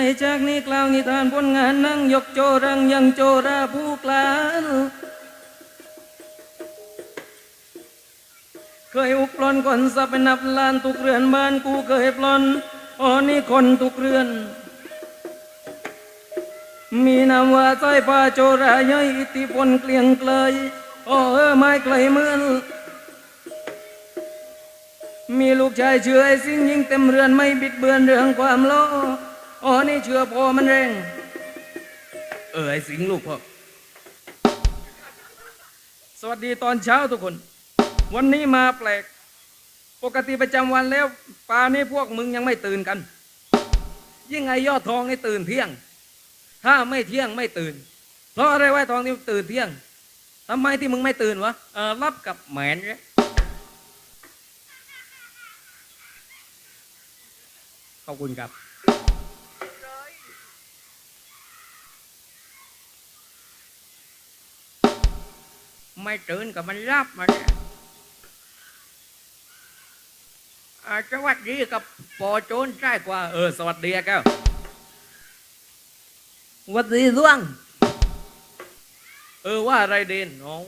ในจากนี้กล่าวนิทานผลงานนั่งยกโจรังยังโจราผู้กล้าเคยอุกปลอนคนสับไปนับล้านทุกเรือนบ้านกูเคยปลอนอ๋อนี่คนทุกเรือน มีนามว่าสายฟ้าโจราย่อยอิทธิพลเกลียงไกลโอ้เออไม่ไกลเหมือนมีลูกชายเชื่อไอ้สิ่งยิ่งเต็มเรือนไม่บิดเบือนเรื่องความโลภ อ๋อ นี่เชื่อพอมันแรงเออ ไอ้สิงห์ลูกพ่อ สวัสดีตอนเช้าทุกคน วันนี้มาแปลก ปกติประจำวันแล้วป่านี้พวกมึงยังไม่ตื่นกัน ยิ่งไอ้ยอดทองนี่ตื่นเที่ยง ถ้าไม่เที่ยงไม่ตื่น เพราะอะไรวะทองนี่ตื่นเที่ยงทำไมที่มึงไม่ตื่นวะเออรับกับแหมนเนี่ยขอบคุณครับ ไม่ตื่นกับมันรับมาเนี่ยอ่าสวัสดีกับปอโจนใช่กว่า เออ สวัสดีอะแก้วสวัสดีล่วง เออว่าอะไรเด่นน้อง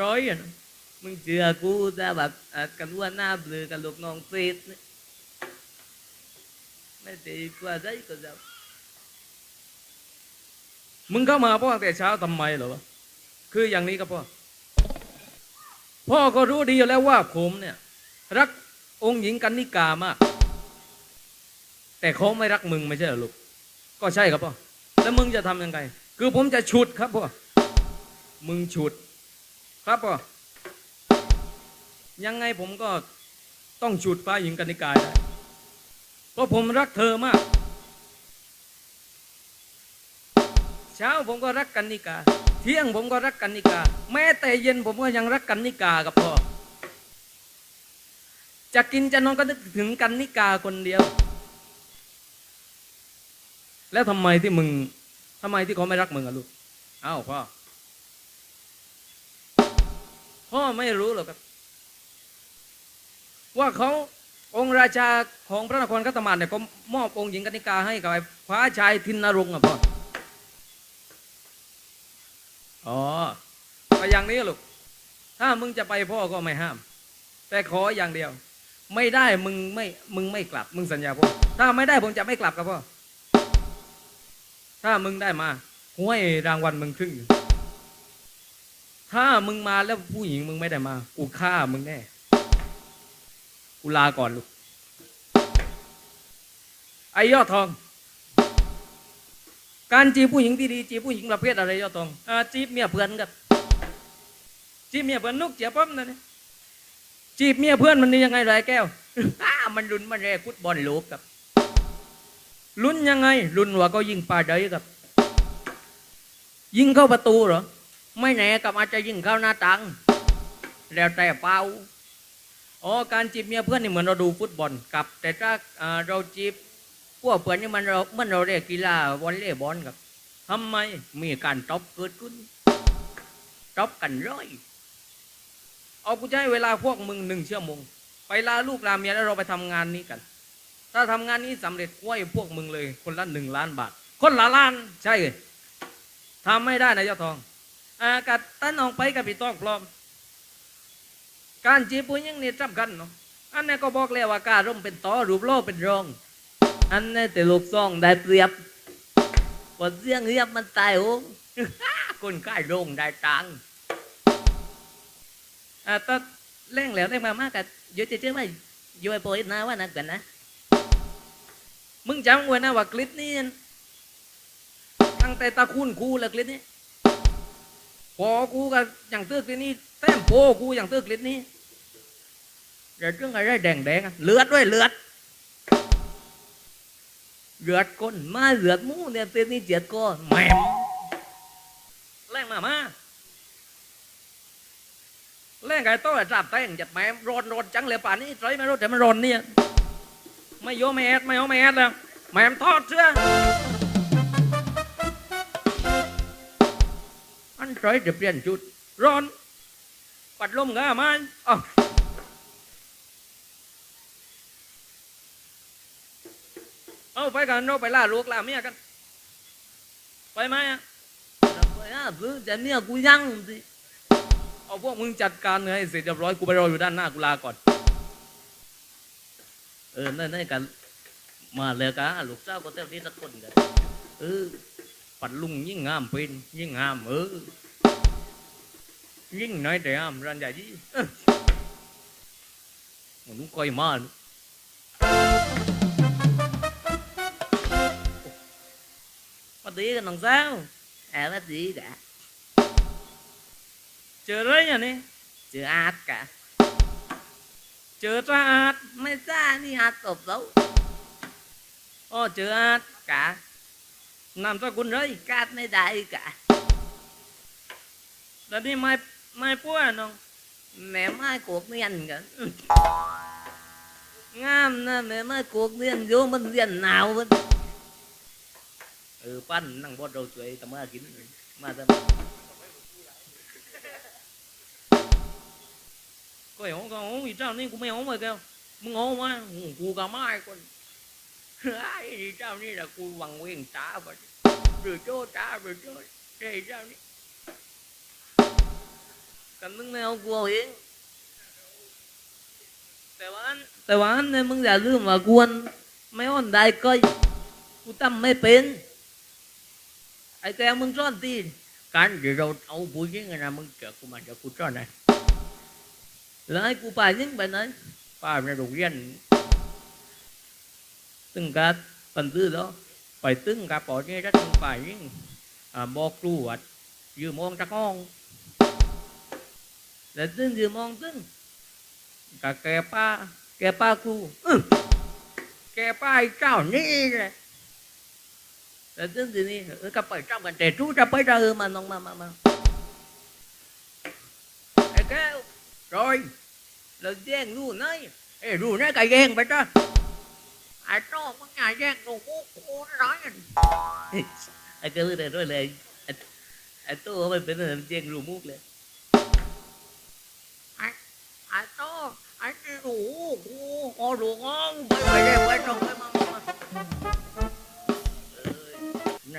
ร้อยอะนะมึงเชื่อกูแต่แบบอะกันว่าหน้าเบลือกันลูกน้องเฟสเนี่ยไม่ดีกว่าได้ก็จะมึงเข้ามาพ่อตั้งแต่เช้าทำไมเหรอวะ คืออย่างนี้ครับพ่อ พ่อก็รู้ดีอยู่แล้วว่าผมเนี่ย รักองค์หญิงกันนิกามาก แต่เขาไม่รักมึงไม่ใช่เหรอลูก ก็ใช่ครับพ่อ แล้วมึงจะทำยังไง คือผมจะฉุดครับพ่อ มึงฉุด ครับพ่อ ยังไงผมก็ต้องฉุดฟ้าหญิงกันนิกาได้ เพราะผมรักเธอมาก เช้าผมก็รักกันนิกา ที่ยงผมก็รักกันนิกา แม้แต่เย็นผมก็ยังรักกันนิกากับพ่อ จะกินจะนอนก็นึกถึงกันนิกาคนเดียว แล้วทำไมที่มึงทำไมที่เขาไม่รักมึงอะลูกอ้าวพ่อ พ่อไม่รู้หรอกครับ ว่าเขาองค์ราชาของพระนครกัตมานเนี่ยเขามอบองค์หญิงกันิกาให้กับไอ้พระชายทินนรงค์อะพ่อ อ๋อก็อย่างนี้ลูก ถ้ามึงจะไปพ่อก็ไม่ห้าม แต่ขออย่างเดียว ไม่ได้มึงไม่ มึงไม่กลับ มึงสัญญาพ่อ ถ้าไม่ได้ผมจะไม่กลับกับพ่อ ถ้ามึงได้มาห้วยรางวัลมึงครึ่งหนึ่งถ้ามึงมาแล้วผู้หญิงมึงไม่ได้มา กูฆ่ามึงแน่ กูลาก่อนลูก ไอ้ยอดทอง การจีบผู้หญิงที่ดีจีบผู้หญิงประเภทอะไรยอดทองอ่าจีบเมียเพื่อนกับจีบเมียเพื่อนนุกเจียป้อมนั่นนี่จีบเมียเพื่อนมันนี่ยังไงไรแก้วอ้ามันลุ้นมันแรกฟุตบอลโลกกับลุ้นยังไงลุ้นว่าก็ยิงปาได้กับ ยิงเข้าประตูเหรอไม่แน่กับอาจจะยิงเข้าหน้าตังแล้วแต่เป้าอ๋อการจีบเมียเพื่อนนี่เหมือนเราดูฟุตบอลกับ แต่ถ้าเราจีบ พวกเพื่อนนี่มันเราเมื่อเราเรียกกีฬาวอลเลย์บอลกับทำไมมีการตบเกิดขึ้นตบกันร้อยเอากูจะให้เวลาพวกมึงหนึ่งชั่วโมงไปลาลูกลาเมียแล้วเราไปทำงานนี้กัน ถ้าทำงานนี้สำเร็จกล้วยพวกมึงเลย คนละหนึ่งล้านบาท คนละล้านใช่เลยทำไม่ได้นะเจ้าทองอากัดตั้นออกไปกับพี่ต้องพร้อม การจีบผู้หญิงนี่สำคัญเนาะอันนี้ก็บอกแล้วว่าการร่มเป็นต่อรูปโลเป็นรอง อันนี้แต่ลูกซองได้เปรียบพอเสียงเรียบมันตายโอ้คนใกล้โงได้ตังค์อ่าถ้าเร่งแล้วเร่งมามากกันเยวจะเชื่อไหมยู่ไอโปรยนะว่านักกันนะ มึงจำไว้นะว่าคลิปนี้ตั้งแต่ตาคุณกูแล้วคลิปนี้พอกูก็อย่างตื้อคลิปนี้แต้มโพกูอย่างตื้อคลิปนี้เดี๋ยวเรื่องอะไรแดงแดงๆเลือดด้วยเลือด เลือดก้นมาเลือดมูเนี่ยเต้นนี่เจ็ดก้อนแหมแรงมามาแรงไก่โต้จับแต้งจับแหมมร้อนร้อนจังเลยป่านนี้ไรไม่รู้แต่มันร้อนเนี่ยไม่โยไม่แอดไม่โยไม่แอดแล้วแหม่มทอดเสื้ออันไรจะเปลี่ยนจุดร้อนปัดลมก็มาอ๋อ เอาไปกันเราไปล่าลูกล่าเมียกัน ไปไหมอะไปอะเพื่อแต่เนี่ยกูยังสิเอาพวกมึงจัดการให้เสร็จเรียบร้อยกูไปรออยู่ด้านหน้ากูลาก่อน เออนั่นนั่นกันมาเลยกะลูกสาก็เต้าที่สักคนกันเออปัดลุงยิ่งงามเป็นยิ่งงามเออยิ่งน้อยแต่งามรันใหญ่ยี่เออมันนุ่งคอยมาลูกมาตีกันน้อยมากะนามสกุลเลยกาดไม่ได้กะแล้วนี่ไม่ไม่ป้วนน้องแม่ไม้กวกเนียนกันงามนะแม่ไม้กวกเออปั้นนั่งบดเราช่วยทำมากินมาทำก็เอ๋ก็เอ๋อีเจ้านี่กูไม่เอ๋มาแกมึงเอ๋มากูกับไม้คนไอ้เจ้านี่แหละกูหวังเวงตาไปหรือโจ้ตาหรือโจ้ไอ้เจ้านี่กันมึงไม่เอากลัวเองแต่ว่าอันแต่ว่าอันเนี่ยมึงอย่าลืมว่ากวนไม่อ่อนได้ก้อยกูทำไม่เป็น ไอ้แกมึงซ่อนตีนการเดี๋ยวเราเอาผู้หญิงนะมึงเจอกูมาเดี๋ยวกูจ้อนไหนแล้วให้กูป่ายิงไปไหนป้าในโรงเรียนตึงกัดปันตื้อแล้วไปตึ้งกับปอนี่รักไปยิ่งอ่าบอกครูว่ายืมมองตะก้องแล้วตึ้งยืมมองตึ้งกับแกป้าแกป้ากูแกป้าไอ้เจ้านี่แหละ แล้วตึ้งทีนี้เออก็ไปเจ้ากันแต่ทู้จะไปไปได้เจอมาน้องมามามาไอ้แก้ว rồi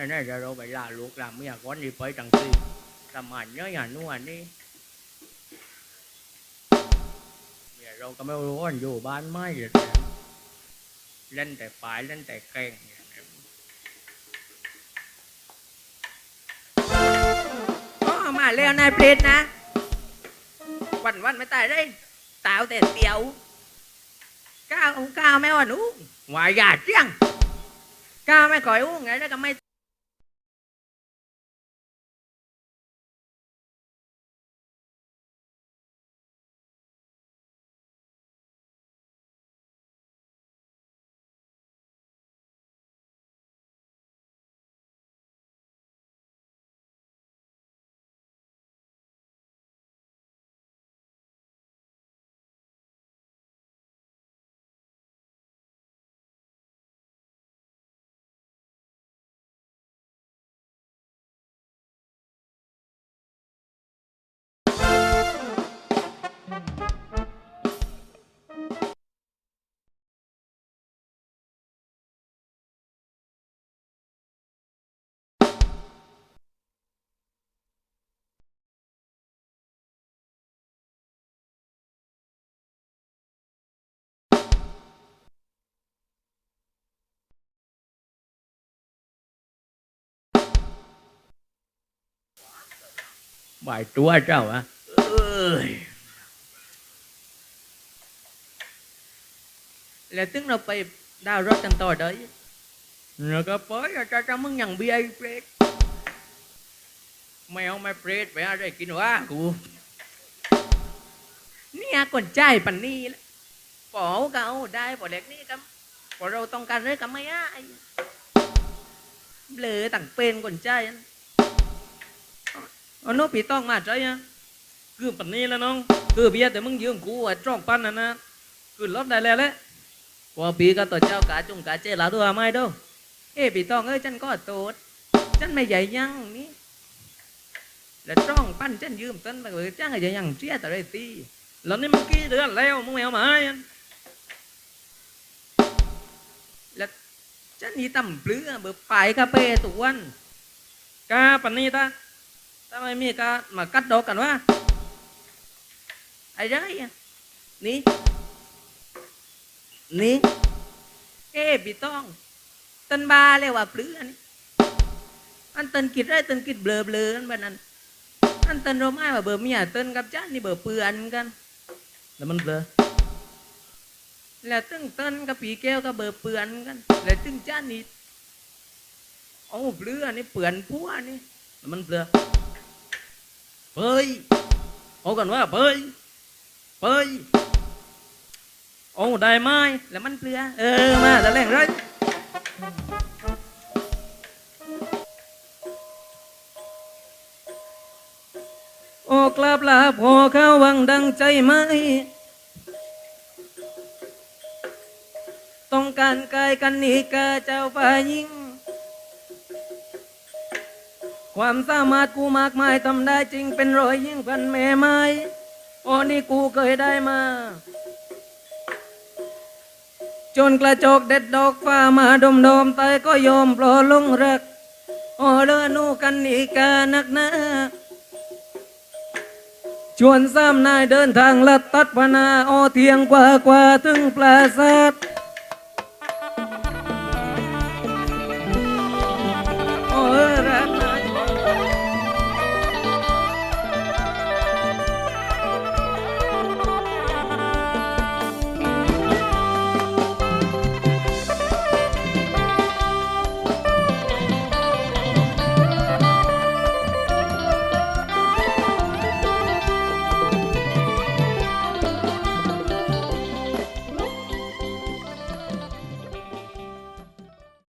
แน่ๆเดี๋ยวเราไปล่าลูกล่าเมียก้อนนี่ไปตังสิสมานเนื้อย่างนู้นนี่เดี๋ยวเราก็ไม่รู้ว่าอยู่บ้านไม่เดี๋ยเล่นแต่ฝ่ายเล่นแต่แกงเนี่ยาเร็วนายเพลนนะ วันวันไม่ตายเลยตาวแต่เตียวก้าวก้าวแม่วันอู้วายาเจียงก้าวไม่ก่อยอู้ไงแล้วก็ไม่ บ่ายตัวเจ้าอะเอ้ยแล้วถึงเราไปดาวรถกันต่อเด้อแล้วก็ไปจะจะมึงอย่างเบียร์เปรตไม่เอาไม่เปรตไปอะไรกินวะกูเนี่ยกนใจปันนี่ละปอก็เอาได้ปอเล็กนี่กับพอเราต้องการเรื่องกับไม่ไอ้เบลอต่างเป็นกนใจ อันเอาน้ปีต้องมาใจอะคือปันนี้แล้วน้องคือเบียแต่มึงยืมกูไอะจ้องปั้นนะนะคือรถได้แล้วแหละพอปีก็ตัวเจ้ากาจุงกาเจลาตัวไม่ดูเอ้ปีต้องเอ้ยฉันก็โตดฉันไม่ใหญ่ยังนี่แล้วจ้องปั้นฉันยืมต้นไปเลยจ้างใหญ่ยังเจี๊ยแต่ไรตีแล้วนี่มึงกี่เดือนแล้วมึงไม่เอามาให้อะฉันนี่ตำเปลือเบอร์ปลายกาเป้ตุวันกาปันนี้ตา ทำไมมีกามากัดดอกกันวะไอ้ไรอะนี่นี่เอ๊ะพี่ต้องตันบาเลยว่าเปลือนี่อันตันกิดไรตันกิดเบลอเบลออันแบบนั้นอันตันเราไม่ว่าเบอร์เมียตันกับจ้านี่เบอร์เปือนกัน แล้วมันเบลอแล้วตึ้งเต้นกับปีแก้วก็เบอร์เปือนกัน แล้วตึ้งจ้านี่โอ้เปลือนี่เปือนพัวนี่แล้วมันเบลอ เฮ้ยเอากันว่าเฮ้ยเฮ้ยโอ้ได้ไหมแล้วมันเปลือ เออมาแต่แรงไรโอ้กลับลาพอเข้าวังดังใจไหม ต้องการกายกันนี่กาเจ้าฝ่ายยิง ความสามารถกูมากมายทำได้จริงเป็นรอยยิ่งพันแม่ไม้โอ้นี่กูเคยได้มา จนกระจกเด็ดดอกฟ้ามาดมดมๆตก็ยอมปลอลงรักโอ้เลอนูกันนี่กานักหนาชวนซ้ำนายเดินทางลัดตัดพนาโอเทียงกว่ากว่าถึงปราสาท